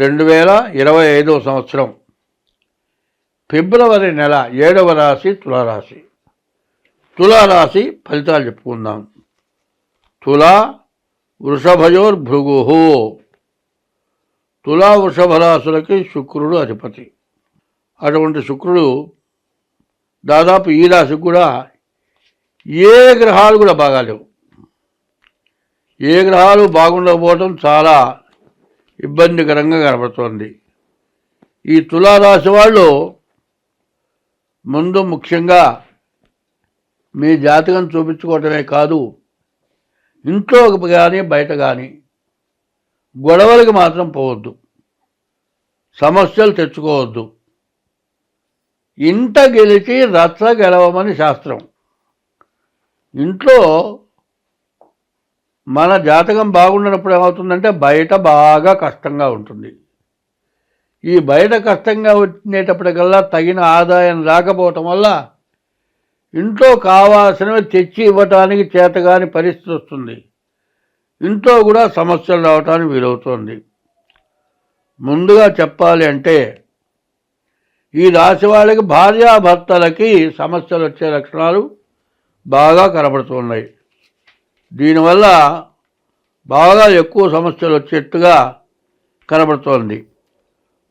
రెండు వేల ఇరవై ఐదవ సంవత్సరం. ఫిబ్రవరి నెల ఏడవ రాశి తులారాశి. తులారాశి ఫలితాలు చెప్పుకుందాం. తులా వృషభయోర్భృగు. తులా వృషభ రాశులకి శుక్రుడు అధిపతి. అటువంటి శుక్రుడు దాదాపు ఈ రాశికి కూడా ఏ గ్రహాలు కూడా బాగాలేవు. ఏ గ్రహాలు బాగుండకపోవటం చాలా ఇబ్బందికరంగా కనబడుతోంది. ఈ తులారాశి వాళ్ళు ముందు ముఖ్యంగా మీ జాతకం చూపించుకోవటమే కాదు ఇంట్లో కానీ బయట కానీ గొడవలకు మాత్రం పోవద్దు. సమస్యలు తెచ్చుకోవద్దు. ఇంట గెలిచి రచ్చ గెలవమని శాస్త్రం. ఇంట్లో మన జాతకం బాగుండనప్పుడు ఏమవుతుందంటే బయట బాగా కష్టంగా ఉంటుంది. ఈ బయట కష్టంగా వచ్చేటప్పటికల్లా తగిన ఆదాయం రాకపోవటం వల్ల ఇంట్లో కావాల్సినవి తెచ్చి ఇవ్వటానికి చేతగాని పరిస్థితి వస్తుంది. ఇంట్లో కూడా సమస్యలు రావటానికి వీలవుతుంది. ముందుగా చెప్పాలి అంటే ఈ రాశి వాళ్ళకి భార్యాభర్తలకి సమస్యలు వచ్చే లక్షణాలు బాగా కనబడుతున్నాయి. దీనివల్ల బాగా ఎక్కువ సమస్యలు వచ్చేట్టుగా కనబడుతోంది.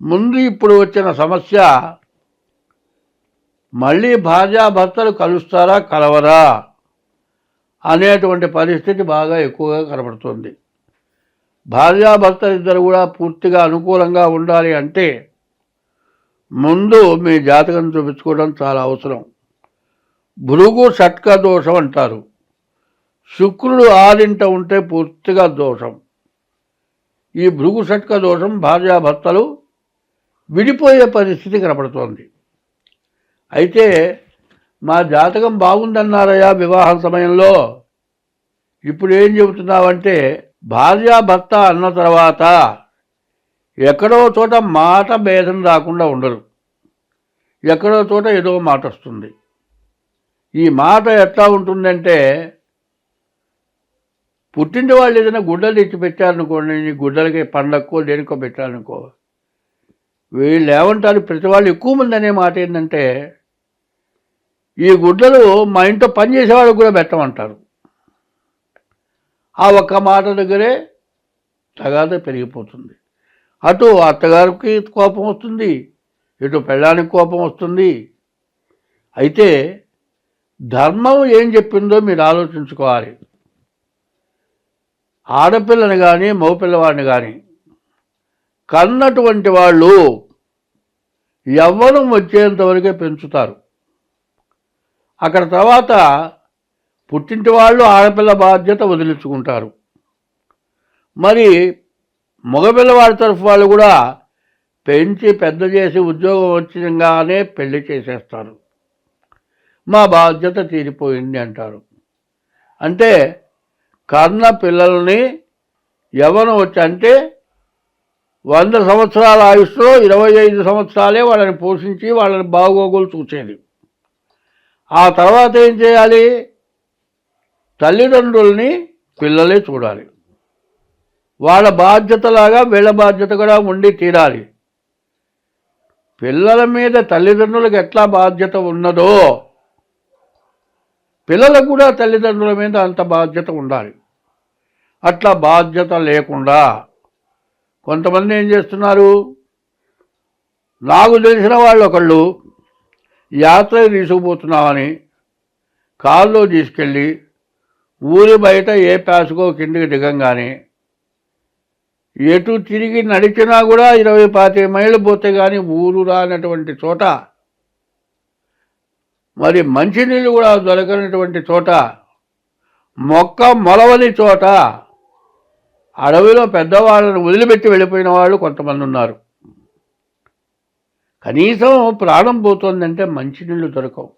ముందు ఇప్పుడు వచ్చిన సమస్య మళ్ళీ భార్యాభర్తలు కలుస్తారా కలవరా అనేటువంటి పరిస్థితి బాగా ఎక్కువగా కనబడుతుంది. భార్యాభర్తలు ఇద్దరు కూడా పూర్తిగా అనుకూలంగా ఉండాలి అంటే ముందు మీ జాతకం చూపించుకోవడం చాలా అవసరం. భృగు షట్క దోషం అంటారు. శుక్రుడు ఆరింట ఉంటే పూర్తిగా దోషం. ఈ భృగు షట్క దోషం భార్యాభర్తలు విడిపోయే పరిస్థితి కనపడుతోంది. అయితే మా జాతకం బాగుందన్నారయ్యా వివాహం సమయంలో. ఇప్పుడు ఏం చెబుతున్నావంటే భార్యాభర్త అన్న తర్వాత ఎక్కడో చోట మాట భేదం రాకుండా ఉండదు ఎక్కడో చోట ఏదో మాట వస్తుంది. ఈ మాట ఎట్లా ఉంటుందంటే పుట్టింటి వాళ్ళు ఏదైనా గుడ్డలు తెచ్చి పెట్టారనుకోండి ఈ గుడ్డలకి పండక్కో దేనికో పెట్టారనుకో వీళ్ళు ఏమంటారు ప్రతి వాళ్ళు ఎక్కువ మంది అనే మాట ఏంటంటే ఈ గుడ్డలు మా ఇంట్లో పనిచేసేవాళ్ళకి కూడా పెట్టమంటారు. ఆ ఒక్క మాట దగ్గరే తగాద పెరిగిపోతుంది. అటు అత్తగారికి కోపం వస్తుంది ఇటు పెళ్ళానికి కోపం వస్తుంది. అయితే ధర్మం ఏం చెప్పిందో మీరు ఆలోచించుకోవాలి. ఆడపిల్లని కానీ మగపిల్లవాడిని కానీ కన్నటువంటి వాళ్ళు యవ్వనం వచ్చేంతవరకే పెంచుతారు. అక్కడ తర్వాత పుట్టింటి వాళ్ళు ఆడపిల్ల బాధ్యత వదిలించుకుంటారు. మరి మగపిల్లవాడి తరఫు వాళ్ళు కూడా పెంచి పెద్ద చేసి ఉద్యోగం వచ్చినగానే పెళ్ళి చేసేస్తారు. మా బాధ్యత తీరిపోయింది అంటారు. అంటే కన్న పిల్లల్ని ఎవరు వచ్చి అంటే వంద సంవత్సరాల ఆయుష్లో ఇరవై ఐదు సంవత్సరాలే వాళ్ళని పోషించి వాళ్ళని బాగోగులు చూసేది. ఆ తర్వాత ఏం చేయాలి? తల్లిదండ్రుల్ని పిల్లలే చూడాలి. వాళ్ళ బాధ్యతలాగా వీళ్ళ బాధ్యత కూడా ఉండి తీరాలి. పిల్లల మీద తల్లిదండ్రులకు ఎట్లా బాధ్యత ఉన్నదో పిల్లలకు కూడా తల్లిదండ్రుల మీద అంత బాధ్యత ఉండాలి. అట్లా బాధ్యత లేకుండా కొంతమంది ఏం చేస్తున్నారు? నాకు తెలిసిన వాళ్ళు ఒకళ్ళు యాత్ర తీసుకుపోతున్నామని కారులో తీసుకెళ్ళి ఊరి బయట ఏ ప్యాసుకో కిందికి దిగంగానే ఎటు తిరిగి నడిచినా కూడా ఇరవై పాతిక మైళ్ళు పోతే కానీ ఊరు రానటువంటి చోట మరి మంచినీళ్ళు కూడా దొరకనటువంటి చోట మొక్క మొలవని చోట అడవిలో పెద్దవాళ్ళను వదిలిపెట్టి వెళ్ళిపోయిన వాళ్ళు కొంతమంది ఉన్నారు. కనీసం ప్రాణం పోతుందంటే మంచినీళ్ళు దొరకవు.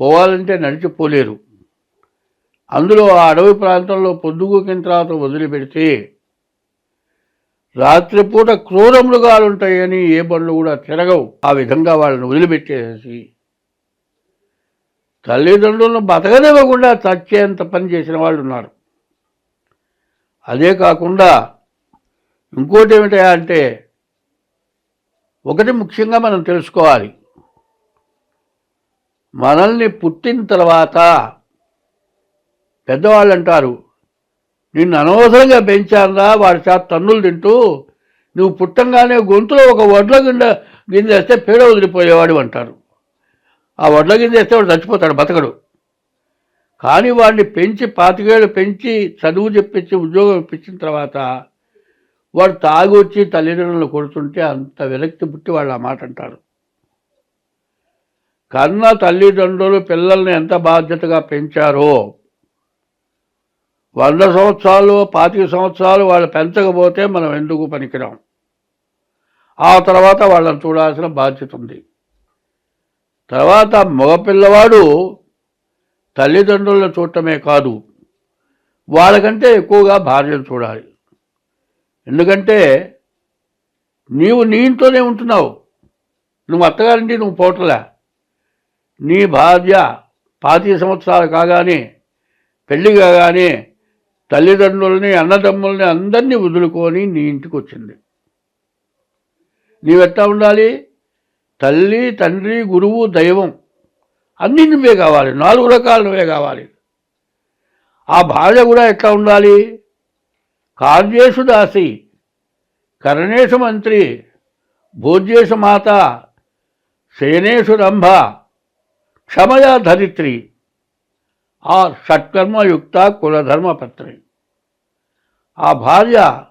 పోవాలంటే నడిచిపోలేరు అందులో ఆ అడవి ప్రాంతంలో పొద్దుగూకిన తర్వాత వదిలిపెడితే రాత్రిపూట క్రూర మృగాలు ఉంటాయని ఏ బండ్లు కూడా తిరగవు. ఆ విధంగా వాళ్ళని వదిలిపెట్టేసి తల్లిదండ్రులను బతకనివ్వకుండా చచ్చేంత పని చేసిన వాళ్ళు ఉన్నారు. అదే కాకుండా ఇంకోటి ఏమిటా అంటే ఒకటి ముఖ్యంగా మనం తెలుసుకోవాలి. మనల్ని పుట్టిన తర్వాత పెద్దవాళ్ళు అంటారు నిన్ను అనవసరంగా పెంచారా వాడి చేత తన్నులు తింటూ నువ్వు పుట్టంగానే గొంతులో ఒక వడ్ల గిండ గింజ పేడ వదిలిపోయేవాడు అంటారు. ఆ వడ్ల గింజ వేస్తే వాడు చచ్చిపోతాడు బతకడు. కానీ వాడిని పెంచి పాతికేళ్ళు పెంచి చదువు చెప్పించి ఉద్యోగం ఇప్పించిన తర్వాత వాడు తాగొచ్చి తల్లిదండ్రులు కొడుతుంటే అంత విరక్తి పుట్టి వాళ్ళు ఆ మాట అంటారు. కన్న తల్లిదండ్రులు పిల్లల్ని ఎంత బాధ్యతగా పెంచారో వంద సంవత్సరాలు పాతిక సంవత్సరాలు వాళ్ళు పెంచకపోతే మనం ఎందుకు పనికిరాం? ఆ తర్వాత వాళ్ళని చూడాల్సిన బాధ్యత ఉంది. తర్వాత మగపిల్లవాడు తల్లిదండ్రులను చూడటమే కాదు వాళ్ళకంటే ఎక్కువగా భార్యను చూడాలి. ఎందుకంటే నీవు నీ ఇంట్లోనే ఉంటున్నావు. నువ్వు అత్తగారింటి నువ్వు పోవట్లే. నీ భార్య పాతిక సంవత్సరాలు కాగానే పెళ్ళి కాగానే తల్లిదండ్రులని అన్నదమ్ముల్ని అందరినీ వదులుకొని నీ ఇంటికి వచ్చింది. నీవెట్టా ఉండాలి? తల్లి తండ్రి గురువు దైవం అన్నీ నువ్వే కావాలి. నాలుగు రకాలు నువ్వే కావాలి. ఆ భార్య కూడా ఎట్లా ఉండాలి? కార్యేషు దాసి కరణేశు మంత్రి భోజ్యేషు మాత శయనేషు రంభ క్షమయా ధరిత్రి ఆ షట్కర్మయుక్త కులధర్మపత్రి. ఆ భార్య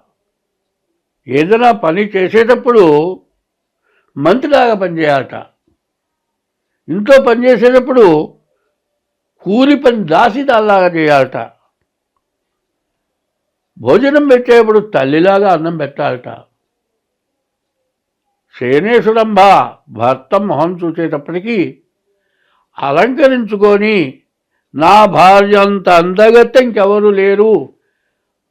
ఏదైనా పని చేసేటప్పుడు మంత్రిలాగా పనిచేయాలట. ఇంట్లో పని చేసేటప్పుడు కూలి పని దాసిదాల్లాగా చేయాలట. భోజనం పెట్టేప్పుడు తల్లిలాగా అన్నం పెట్టాలట. శయనేశుడంబ భర్త మొహం చూసేటప్పటికీ అలంకరించుకొని నా భార్య అంత అందగత్త ఇంకెవరు లేరు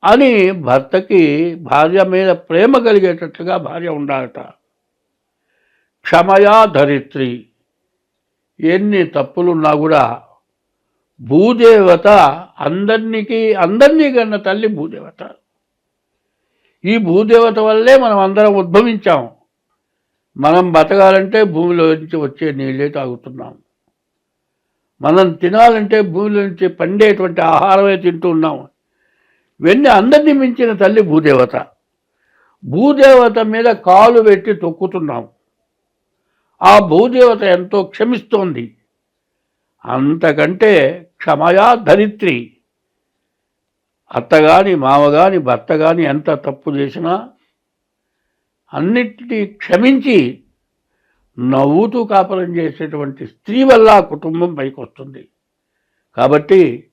అని భర్తకి భార్య మీద ప్రేమ కలిగేటట్లుగా భార్య ఉండాలట. క్షమయా ధరిత్రి. ఎన్ని తప్పులున్నా కూడా భూదేవత అందరికీ అందరినీ కన్న తల్లి భూదేవత. ఈ భూదేవత వల్లే మనం అందరం ఉద్భవించాం. మనం బతకాలంటే భూమిలో నుంచి వచ్చే నీళ్ళే తాగుతున్నాం. మనం తినాలంటే భూమిలో నుంచి పండేటువంటి ఆహారమే తింటూ ఉన్నాం. ఇవన్నీ అందరినీ మించిన తల్లి భూదేవత. భూదేవత మీద కాలు పెట్టి తొక్కుతున్నాం. ఆ భూదేవత ఎంతో క్షమిస్తోంది. అంతకంటే క్షమయా ధరిత్రి. అత్తగాని మామగాని భర్త గాని ఎంత తప్పు చేసినా అన్నిటినీ క్షమించి నవ్వుతూ కాపలం చేసేటువంటి స్త్రీ వల్ల ఆ కుటుంబం పైకి వస్తుంది కాబట్టి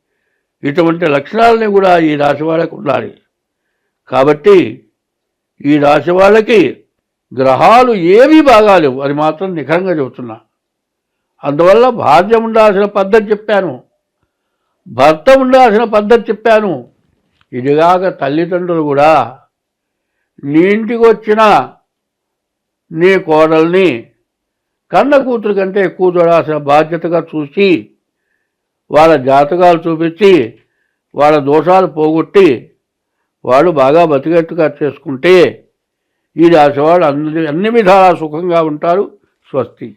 ఇటువంటి లక్షణాలని కూడా ఈ రాశి వాళ్ళకు ఉండాలి. కాబట్టి ఈ రాశి వాళ్ళకి గ్రహాలు ఏమీ బాగాలేవు. అది మాత్రం నిఖరంగా చెబుతున్నా. అందువల్ల భార్య ఉండాల్సిన పద్ధతి చెప్పాను. భర్త ఉండాల్సిన పద్ధతి చెప్పాను. ఇదిగాక తల్లిదండ్రులు కూడా నీ ఇంటికి వచ్చిన నీ కోడల్ని కన్న కూతురు కంటే ఎక్కువ చూడాల్సిన బాధ్యతగా చూసి వాళ్ళ జాతకాలు చూపించి వాళ్ళ దోషాలు పోగొట్టి వాళ్ళు బాగా బతికేట్టుగా చేసుకుంటే ఈ రాశి అన్ని అన్ని విధాలా సుఖంగా ఉంటారు స్వస్తి.